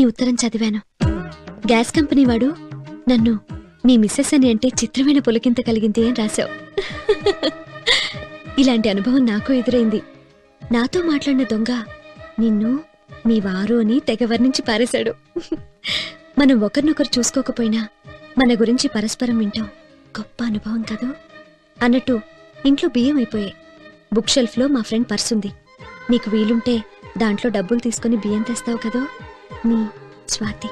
నీ ఉత్తరం చదివాను. గ్యాస్ కంపెనీ వాడు నన్ను మీ మిస్సెస్ అని అంటే చిత్రమైన పులకింత కలిగింది అని రాశావు. ఇలాంటి అనుభవం నాకు ఎదురైంది. నాతో మాట్లాడిన దొంగ నిన్ను మీ వారు అని తెగ వర్ణించి పారేశాడు. మనం ఒకరినొకరు చూసుకోకపోయినా మన గురించి పరస్పరం వింటాం. గొప్ప అనుభవం కదా అన్నట్టు ఇంట్లో బియ్యం అయిపోయాయి. బుక్ షెల్ఫ్లో మా ఫ్రెండ్ పర్సుంది ఉంది. నీకు వీలుంటే దాంట్లో డబ్బులు తీసుకుని బియ్యం తెస్తావు కదా? నీ స్వాతి.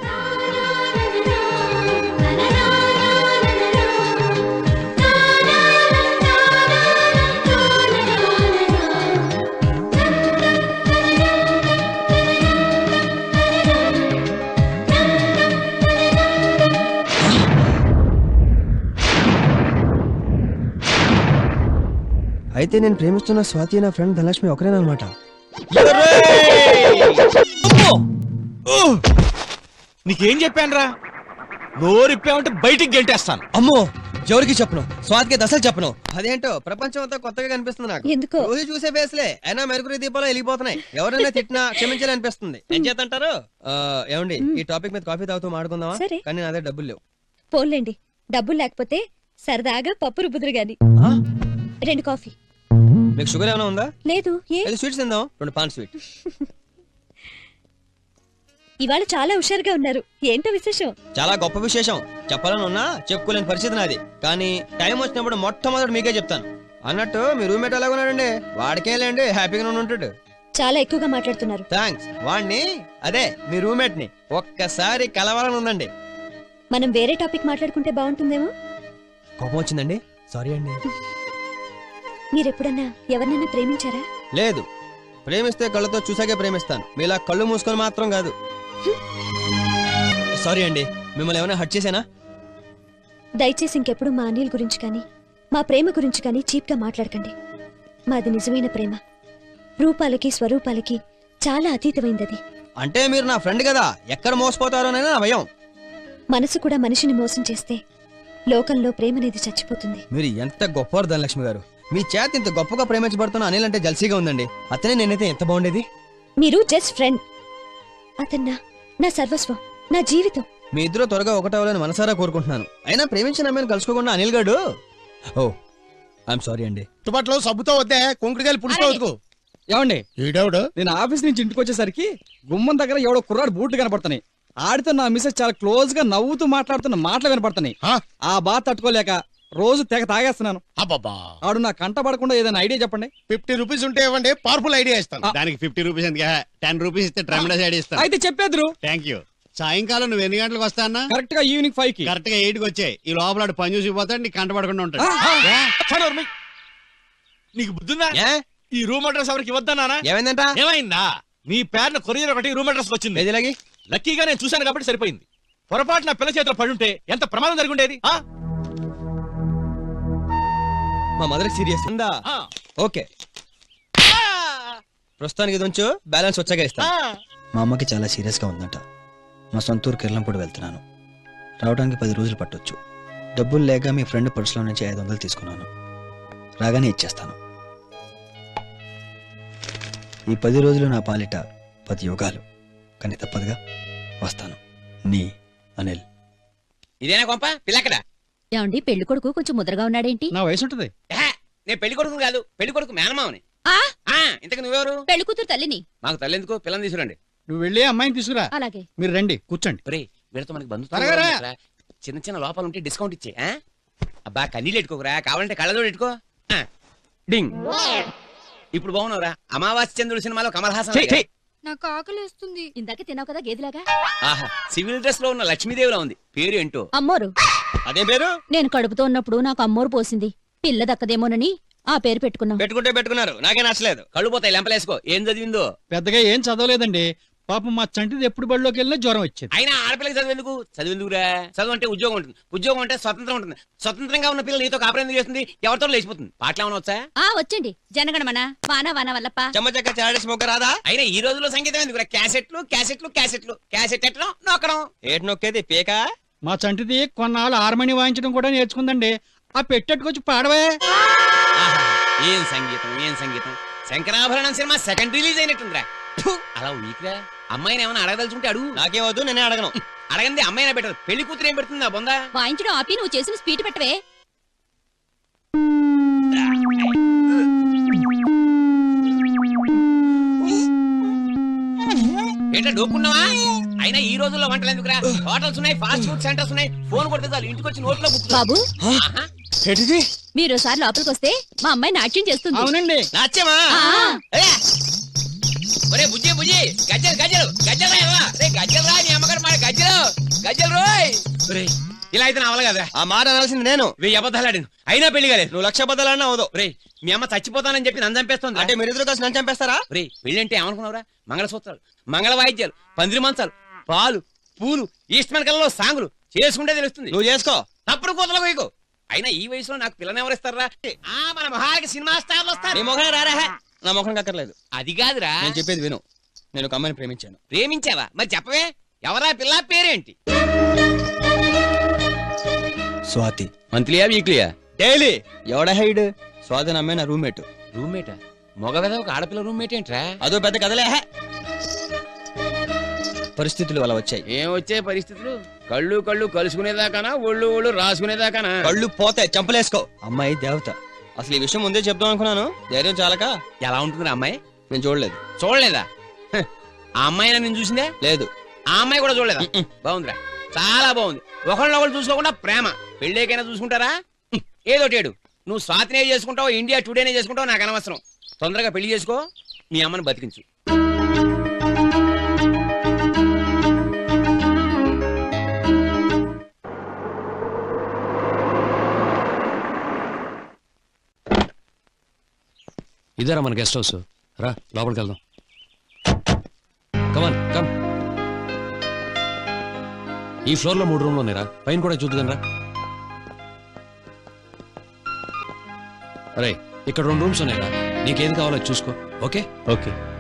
అయితే నేను ప్రేమిస్తున్న స్వాతి నా ఫ్రెండ్ ధనలక్ష్మి ఒకరేనమాట నీకేం చెప్పానురా? నోరిప్పావంటే బయటికి గెంటేస్తాను. అమ్మో ఎవరికి చెప్పను. స్వాతికి దశలు చెప్పను. అదేంటో ప్రపంచం అంతా కొత్తగా కనిపిస్తుంది నాకు. ఎందుకో? రోజు చూసే బేస్లే. అయినా మెరుగురి దీపాలు వెలిగిపోతున్నాయి. ఎవరైనా తిట్టినా క్షమించాలి అనిపిస్తుంది. ఏం చేతంటారు ఆ, ఏమండి ఈ టాపిక్ మీద కాఫీ తాగుతూ మాడుకుందామా? సరే. కానీ నా దగ్గర డబ్బులు లేవు. పోన్లేండి. డబ్బులు లేకపోతే సరదాగా పప్పు రుబ్బుదురు గాని. ఆ? రెండు కాఫీ. మీకు షుగర్ ఏమైనా ఉందా? లేదు ఏ? స్వీట్స్ తిందాం. రెండు పాన్ స్వీట్. ఇవాళ చాలా హుషారుగా ఉన్నారు. ఏంటో విశేషం? చాలా గొప్ప విశేషం. చెప్పాలని ఉన్నా చెప్పుకోలేని పరిస్థితి నాది. కానీ టైం వచ్చినప్పుడు మొట్టమొదటి మీకే చెప్తాను. అన్నట్టు మీ రూమ్మేట్ ఎలా ఉన్నాడండి? వాడికేం లేండి హ్యాపీగా ఉంటాడు. చాలా ఎక్కువగా మాట్లాడుతున్నారు. థ్యాంక్స్ వాడిని అదే మీ రూమ్మేట్ని ఒక్కసారి కలవాలని ఉందండి. మనం వేరే టాపిక్ మాట్లాడుకుంటే బాగుంటుందేమో? కోపం వచ్చిందండి. సారీ అండి. మీరెప్పుడన్నా ఎవరినైనా ప్రేమించారా? లేదు. ప్రేమిస్తే కళ్ళతో చూసాకే ప్రేమిస్తాను. మీలా కళ్ళు మూసుకొని మాత్రం కాదు. సారీ అండి మిమ్మల్ని ఏమైనా హట్ చేశానా? దయచేసి ఇంకెప్పుడు మా అనిల్ గురించి కానీ మా ప్రేమ గురించి కానీ చీప్గా మాట్లాడకండి. మాది నిజమైన ప్రేమ. రూపాలకి స్వరూపాలకి చాలా అతీతమైందది. అంటే మీరు నా ఫ్రెండ్ కదా ఎక్కడ మోసపోతారోనైనా నా భయం. మనసు కూడా మనిషిని మోసం చేస్తే లోకంలో ప్రేమనేది చచ్చిపోతుంది. మీరు ఎంత గొప్పవారు ధనలక్ష్మి గారు? మీ చేత ఇంత గొప్పగా ప్రేమించబడుతున్న అనిల్ అంటే జల్సీగా ఉందండి. అతనే నేనైతే ఎంత బాగుండేది? మీరు జస్ట్ ఫ్రెండ్. అతన్నా నా సర్వస్వం నా జీవితం. మీ ఇద్దరు త్వరగా ఒకటవ్వాలని మనసారా కోరుకుంటున్నాను. అయినా ప్రేమించిన అమ్మాయిని కలుసుకోకుండా అనిల్ గారు ఓ ఐఎమ్ సారీ అండి. తుబాట్లో సబ్బుతో వద్దే కుంకుడుకాయలు పుడుస్తూ వద్దుకు ఏమండి? ఈడవుడు నేను ఆఫీస్ నుంచి ఇంటికి వచ్చేసరికి గుమ్మం దగ్గర ఎవడో కుర్రాడు బూట్లు కనపడుతున్నాయి. ఆడితో నా మిస్సెస్ చాలా క్లోజ్గా నవ్వుతూ మాట్లాడుతున్న మాటలు వినపడుతున్నాయి ఆ? ఆ బాధ తట్టుకోలేక రోజు తెగ తాగేస్తున్నాను. అబ్బబ్బా. ఆడు నా కంట పడకుండా ఏదైనా ఐడియా చెప్పండి. ఫిఫ్టీ రూపీస్ ఉంటే ఇవ్వండి పవర్ఫుల్ ఐడియా ఇస్తాను. దానికి ఫిఫ్టీ రూపీస్ ఎందుకు? టెన్ రూపీస్ ఇస్తే ట్రమిడస్ ఐడి ఇస్తాను. అయితే చెప్పేద్దరు. Thank you. సాయంకాలం నువ్వు ఎన్ని గంటలకు వస్తా అన్నా? కరెక్ట్గా ఈవినింగ్ ఫైవ్కి. కరెక్ట్గా ఎయిట్కి వచ్చాయి. ఈ లోపల ఆడు పని చూసి పోతాడు నీకు కంట పడకుండా ఉంటాడు. నీకు బుద్ధుందా? ఈ రూమ్ అడ్రస్ ఎవరికి ఇవ్వద్దన్నానా? ఏమైందంట? ఏమైందా? నీ పేరున కొరియర్ ఒకటి రూమ్ అడ్రస్ వచ్చింది. ఏదిలాగి లక్కీగా నేను చూశాను కాబట్టి సరిపోయింది. పొరపాటు నా పిల్ల చేతిలో పడుంటే ఎంత ప్రమాదం జరిగి ఉండేది? ఆ? మా మదర్ సీరియస్. ఉందా? ఆ. ఓకే. ప్రస్తుతానికి ఇది ఉంచు బ్యాలెన్స్ వచ్చాక ఆ. ఇస్తాను మా అమ్మకి చాలా సీరియస్గా ఉందంట. మా సొంత ఊరు కిర్లంపూడి వెళ్తున్నాను. రావడానికి పది రోజులు పట్టొచ్చు. డబ్బులు లేక మీ ఫ్రెండ్ పర్సులో నుంచి ఐదు వందలు తీసుకున్నాను. రాగానే ఇచ్చేస్తాను. ఈ పది రోజులు నా పాలిట పది యోగాలు. కానీ తప్పదుగా వస్తాను. నీ అనిల్. ఇదేనా కొంప? పిల్లక్కడ? ఏమండి పెళ్ళి కొడుకు కొంచెం ముద్రగా ఉన్నాడేంటి? నా వయసు ఉంటుంది నేను పెళ్ళి కొడుకు కాదు పెళ్ళి కొడుకు మేనమావని ఆ? ఆ, ఇంతకు నువ్వెవరు? పెళ్ళి కూతురు తల్లిని. మాకు తల్లి ఎందుకు? పిల్లని తీసుకురండి. నువ్వు వెళ్ళి అమ్మాయిని తీసుకురా. అలాగే. మీరు రండి కూర్చోండి. ఒరే వీళ్ళతో మనకి రా. బంధుత్వం చిన్న చిన్న లోపాలు ఉంటే డిస్కౌంట్ ఇచ్చే ఆ? అబ్బా కన్నీళ్ళు ఎట్టుకోకురా. కావాలంటే కళ్ళజోడు ఎట్టుకో. డింగ్. ఇప్పుడు బాగున్నావురా. అమావాస్య చంద్రుడు సినిమాలో కమల్ హాసన్. నాకు ఆకలి వస్తుంది ఇందాక తిన్నావు కదా గేదెలాగా? ఆహా సివిల్ డ్రెస్లో ఉన్న లక్ష్మీదేవిలా ఉంది. పేరు ఏంటో అమ్మోరు. అదేం పేరు? నేను కడుపుతో ఉన్నప్పుడు నాకు అమ్మోరు పోసింది. పిల్ల దక్కదేమోనని ఆ పేరు పెట్టుకున్నాం. పెట్టుకుంటే పెట్టుకున్నారు. నాకే నచ్చలేదు. కళ్ళు పోతాయి. లెంపలేసుకో. ఏం చదివిందో? పెద్దగా ఏం చదవలేదండి. పాపం మా చంటిది ఎప్పుడు బడిలోకి వెళ్ళినా జ్వరం వచ్చేది. అయినా ఆడపిల్లకి చదివేందుకు? చదివేందుకురా? చదువు అంటే ఉద్యోగం ఉంటుంది. ఉద్యోగం అంటే స్వతంత్రం ఉంటుంది. స్వతంత్రంగా ఉన్న పిల్లలు నీతో కాపురం ఎందుకు చేస్తుంది? ఎవరితో లేచిపోతుంది. పాటలు ఏమైనా వచ్చా? ఆ వచ్చండి. జనగణమన? వాన వాన వల్లప్ప. చెమ్మచక్క చాడేసి మొక్క రాదా? అయినా ఈ రోజుల్లో సంగీతం ఎందుకు క్యాసెట్లు క్యాసెట్లు క్యాసెట్లు. క్యాసెట్ ఎట్టడం నొక్కడం. ఏటి నొక్కేది? పేక? మా చంటిది కొన్నాళ్ళు హార్మోని వాయించడం కూడా నేర్చుకుందండి. ఆ పెట్టెట్టుకొచ్చి పాడవే. ఆహా, ఏం సంగీతం ఏం సంగీతం? శంకరాభరణం సినిమా సెకండ్ రిలీజ్ అయినట్టుందిరా. అలా వీక్రా అమ్మాయిని ఏమైనా అడగదలుచుంటే అడుగు. నాకేమవుతూ నేనే అడగను. అడగంది అమ్మాయినా బెటర్ పెళ్ళి కూతురు ఏం పెడుతుంది ఆ బొందా? వాయించడం ఆపి నువ్వు చేసిన స్పీడ్ పెట్టవే. ఏంటో డోక్కున్నావా? అయినా ఈ రోజుల్లో వంటలు ఎందుకురా? హోటల్స్ ఉన్నాయి ఫాస్ట్ ఫుడ్ సెంటర్స్ ఉన్నాయి. ఫోన్ కొడితే చాలు ఇంటికి వచ్చి నోట్లో గుర్తు బాబు. మీరు ఒకసారి లోపలికి వస్తే మా అమ్మాయి నాట్యం చేస్తుంది. అవునండి. నాచ్యమా ఆ. ఒరే బుజ్జి బుజ్జి. గజ్జలు గజ్జలు. గజ్జలు రా రే గజ్జలు రా నీ అమ్మగారు మాట గజ్జలు. గజ్జలు రోయ్. ఒరే ఇలా అయితే నా కదరా ఆ మాట అనాల్సింది నేను. వెయ్యి అబద్ధాలు ఆడాను అయినా పెళ్ళి కాలేదు. నువ్వు లక్ష బద్దలన్నా అవదు. రే మీ అమ్మ చచ్చిపోతానని చెప్పి నన్ను చంపేస్తుంది అంటే మీరిద్దరు కలిసి నన్ను చంపేస్తారా? రే పెళ్ళి అంటే ఏమనుకున్నావురా? మంగళసూత్రాలు మంగళ వాయిద్యాలు పందిరి మంచాలు పాలు పూలు ఈస్ట్మన్ కల్లో సాంగులు చేసుకుంటే తెలుస్తుంది. నువ్వు చేసుకో. తప్పుడు కూతలు పోయికో అయినా ఈ వయసులో నాకు పిల్లని ఎవరిస్తారా ఆ మన మొహాలకి సినిమా స్టార్లు వస్తారు రారా? నా మొఖం కక్కర్లేదు అది కాదురా. నేను చెప్పేది విను. నేను ఒక అమ్మాయిని ప్రేమించాను. ప్రేమించావా? మరి చెప్పవే. ఎవరా పిల్ల పేరేంటి? స్వాతి. మంత్లీయా వీక్లీయా? డైలీ. ఎవడ హైడ్? స్వాతి నా అమ్మాయి నా రూమ్మేట్. రూమ్మేటా? మగ ఒక ఆడపిల్ల రూమ్మేట్ ఏంట్రా అదో పెద్ద కథలే. హే. పరిస్థితులు అలా వచ్చాయి. ఏం వచ్చే పరిస్థితులు? కళ్ళు కళ్ళు కలుసుకునేదాకానా ఒళ్ళు ఒళ్ళు రాసుకునేదాకానా? కళ్ళు పోతాయి చంపలేసుకో. అమ్మాయి దేవత. అసలు ఈ విషయం ముందే చెప్దాం అనుకున్నాను. ధైర్యం చాలక. ఎలా ఉంటుందిరా అమ్మాయి? నేను చూడలేదు. చూడలేదా? హ, ఆ అమ్మాయి నేను చూసిందే? లేదు. ఆ అమ్మాయి కూడా చూడలేదా? బాగుందిరా. చాలా బాగుంది. ఒకళ్ళొకళ్ళు చూసుకోకుండా ప్రేమ. పెళ్ళేకైనా చూసుకుంటారా? హ్మ్, ఏదోటేడు నువ్వు స్వాతినే చేసుకుంటావు ఇండియా టుడేనే చేసుకుంటావు నాకు అనవసరం. తొందరగా పెళ్ళి చేసుకో మీ అమ్మని బతికించు. ఇదేరా మన గెస్ట్ హౌస్. రా లోపలికి వెళ్దాం. Come on come. ఈ ఫ్లోర్లో మూడు రూమ్లు ఉన్నాయిరా. పైన కూడా చూద్దాం రా అరే ఇక్కడ రెండు రూమ్స్ ఉన్నాయిరా. నీకేది కావాలో చూసుకో. ఓకే? ఓకే.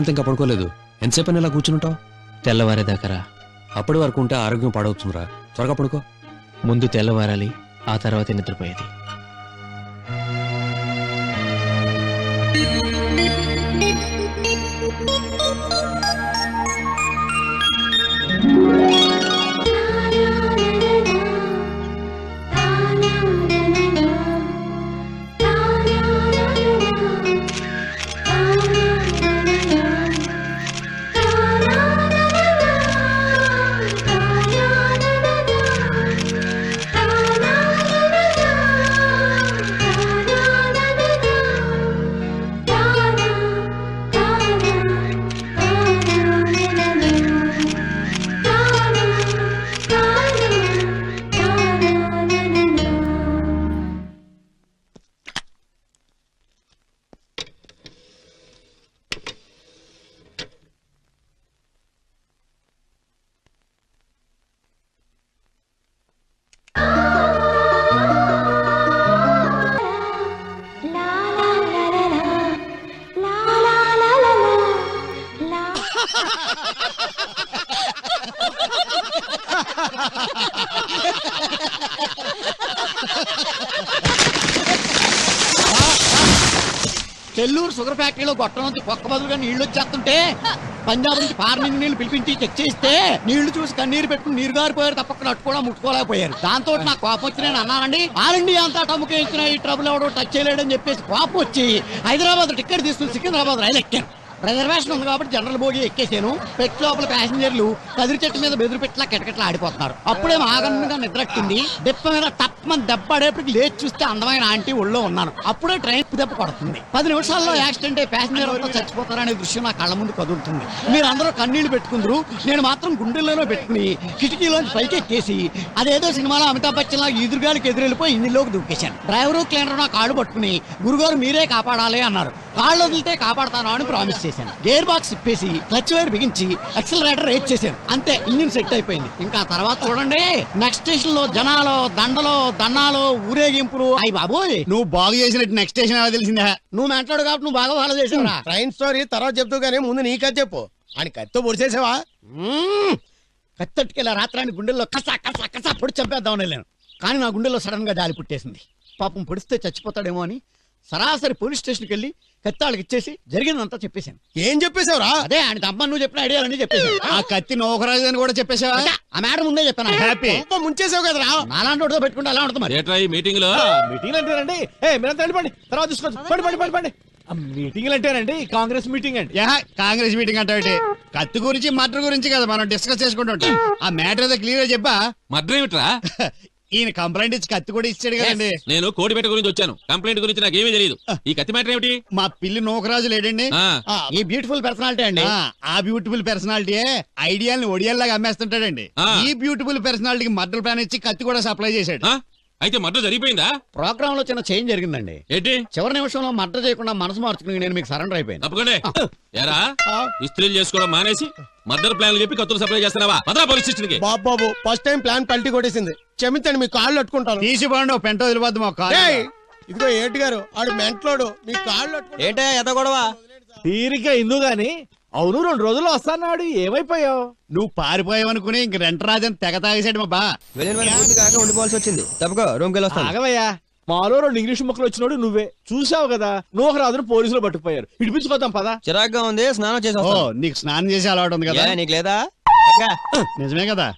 అనంత ఇంకా పడుకోలేదు. ఎంతసేపు ఇలా కూర్చుంటావు తెల్లవారేదాకరా. అప్పటి వరకు ఉంటే ఆరోగ్యం పాడవుతుందిరా. త్వరగా పడుకో. ముందు తెల్లవారాలి ఆ తర్వాత నిద్రపోయేది. చెల్లూరు షుగర్ ఫ్యాక్టరీలో గొట్టం నుంచి కుక్క బదులుగా నీళ్ళు వచ్చేస్తుంటే పంజాబ్ నుంచి ఫార్మింగ్ నీళ్ళు పిలిపించి చెక్ చేస్తే నీళ్ళు చూసి కన్నీరు పెట్టుకుని నీరు గారిపోయారు తప్పక నట్టు కూడా ముట్టుకోలేకపోయారు. దాంతో నాకు కోపం వచ్చి నేను అన్నానండి. ఆరండి అంతా టముకే ఈ ట్రబుల్ ఎవడో టచ్ చేయలేడని చెప్పేసి కోపం వచ్చి హైదరాబాద్ టికెట్ తీసుకుని సికింద్రాబాద్ రైలు ఎక్కాను రిజర్వేషన్ ఉంది కాబట్టి జనరల్ బోగి ఎక్కేసాను. పెట్ లోపల ప్యాసింజర్లు కదిరి చెట్టు మీద బెదిరి పెట్టిలా కిటకిటలా ఆడిపోతున్నారు. అప్పుడే మాగన్నుగా నిద్రట్టింది దెప్ప మీద తప్పమని దెబ్బ ఆడేపటికి లేచి చూస్తే అందమైన ఆంటీ ఒళ్ళో ఉన్నాను. అప్పుడే ట్రైన్ దెబ్బ పడుతుంది పది నిమిషాల్లో యాక్సిడెంట్ అయి ప్యాసింజర్ అంతా చచ్చిపోతారనే దృశ్యం నా కళ్ళ ముందు కదులుతుంది. మీరు అందరూ కన్నీళ్ళు పెట్టుకుందరు. నేను మాత్రం గుండెల్లోనే పెట్టుకుని కిటికీలోంచి పైకి ఎక్కేసి అదేదో సినిమాలో అమితాబ్ బచ్చన్ లా ఎదురుగాలికి ఎదురెళ్ళిపోయి ఇందులోకి దూకేశాను. డ్రైవరు క్లీనర్ నా కాళ్ళు పట్టుకుని గురుగారు మీరే కాపాడాలి అన్నారు. కాళ్ళు వదిలితే కాపాడతాను అని ప్రామిస్ చేశాను. గేర్ బాక్స్ ఇప్పేసి క్లచ్ వైర్ బిగించి ఎక్సలరేటర్ రేట్ చేశాను. అంతే ఇంజిన్ సెట్ అయిపోయింది. ఇంకా తర్వాత చూడండి నెక్స్ట్ స్టేషన్లో జనాలు దండలు దండాలు ఊరేగింపులు. అయ్యి బాబోయ్! నువ్వు బాగు చేసినట్టు నెక్స్ట్ స్టేషన్ ఎలా తెలిసిందా? నువ్వు మాట్లాడు కాబట్టి నువ్వు బాగా ఫాలో చేసావురా. ట్రైన్ స్టోరీ తర్వాత చెప్తూ కానీ ముందు నీకది చెప్పు. అని కత్తితో పొడిచేసావా. కత్తట్టుకెళ్ళా రాత్రాన్ని గుండెల్లో కసా కసా కసా పొడి చంపేద్దామని వెళ్ళాను. కానీ నా గుండెల్లో సడన్గా జాలి పుట్టేసింది. పాపం పొడిస్తే చచ్చిపోతాడేమో అని సరాసరి పోలీస్ స్టేషన్కి వెళ్ళి కత్తాళ్ళకి ఇచ్చేసి జరిగిందంతా చెప్పేశాను. ఏం చెప్పేశావురా? అదే ఆయన అమ్మ నువ్వు చెప్పిన ఐడియాలన్నీ చెప్పేశాను. ఆ కత్తి నోకరాజు అని కూడా చెప్పేశావా? ఆ మేడం ముందే చెప్పాను హ్యాపీ. ముంచేసావు కదరా? నాలాంటి వాడితో పెట్టుకుంటే అలా ఉంటుంది మరి? ఏట్రా ఈ మీటింగ్లో మీటింగ్ అంటేనండి. ఏ మీరంతా వెళ్ళిపోండి తర్వాత చూసుకోవచ్చు పండి పండి పండి పండి. మీటింగ్ అంటేనండి కాంగ్రెస్ మీటింగ్ అండి. యా కాంగ్రెస్ మీటింగ్ అంటే కత్తి గురించి మటర్ గురించి కదా మనం డిస్కస్ చేసుకుంటుంటాం. ఆ మ్యాటర్ ఏదో క్లియర్ చెప్పా? మద్రం ఏమిట్రా? ఈయన కంప్లైంట్ ఇచ్చి కత్తి కూడా ఇచ్చాడు కదండి. నేను కోడిపేట గురించి వచ్చాను. కంప్లైంట్ గురించి నాకేమీ తెలియదు ఈ కత్తి మ్యాటర్ ఏమిటి? మా పిల్లి నూకరాజు లేడండి. ఈ బ్యూటిఫుల్ పర్సనాలిటీ అండి. ఆ, ఆ బ్యూటిఫుల్ పర్సనాలిటీ ఐడియాల్ని ఒడియాల్లాగా అమ్మేస్తుంటాడండి. ఈ బ్యూటిఫుల్ పర్సనాలిటీకి మటర్ ప్లాన్ ఇచ్చి కత్తి కూడా సప్లై చేశాడు? అయితే మర్డర్ జరిగిపోయిందా? ప్రోగ్రామ్లో చిన్న చేంజ్ జరిగిందండి. ఏంటి? చివరి నిమిషంలో మర్డర్ చేయకుండా మనసు మార్చుకుని నేను మీకు సరెండర్ అయిపోయాను. తప్పకండి. ఎరా ఇస్త్రీలు చేసుకోవడం మానేసి మర్డర్ ప్లాన్లు చెప్పి కత్తులు సప్లై చేస్తున్నావా? భద్రా పోలీస్ బాబు బాబు ఫస్ట్ టైం ప్లాన్ పల్టీ కొట్టేసింది. క్షమించండి మీ కాళ్ళు అట్టుకుంటాను. తీసి పండు పెంట వదిలిపోద్దు మా కాళ్ళు. ఇదిగో ఏటి గారు ఆడు మెంట్లోడు మీ కాళ్ళు. ఏంటే ఎత గొడవ? తీరిక ఇందు గాని అవును రెండు రోజులు వస్తాన్నాడు ఏమైపోయావు? నువ్వు పారిపోయావనుకుని ఇంక రెంట రాజని తెగ తాగేసాడు మా బా. కాక ఉండిపోవాల్సి వచ్చింది. తప్పకో వస్తాను. ఆగవయ్యా. మాలో రెండు ఇంగ్లీష్ ముక్కలు వచ్చినోడు నువ్వే. చూసావు కదా నువ్వు రాజును పోలీసులు పట్టుకుపోయారు. ఇడిపించుకోదాం పదా. చిరాగ్గా ఉంది స్నానం చేసి ఓ వస్తాను. నీకు స్నానం చేసి అలవాటు ఉంది కదా? ఏ, నీకు లేదా? నిజమే కదా?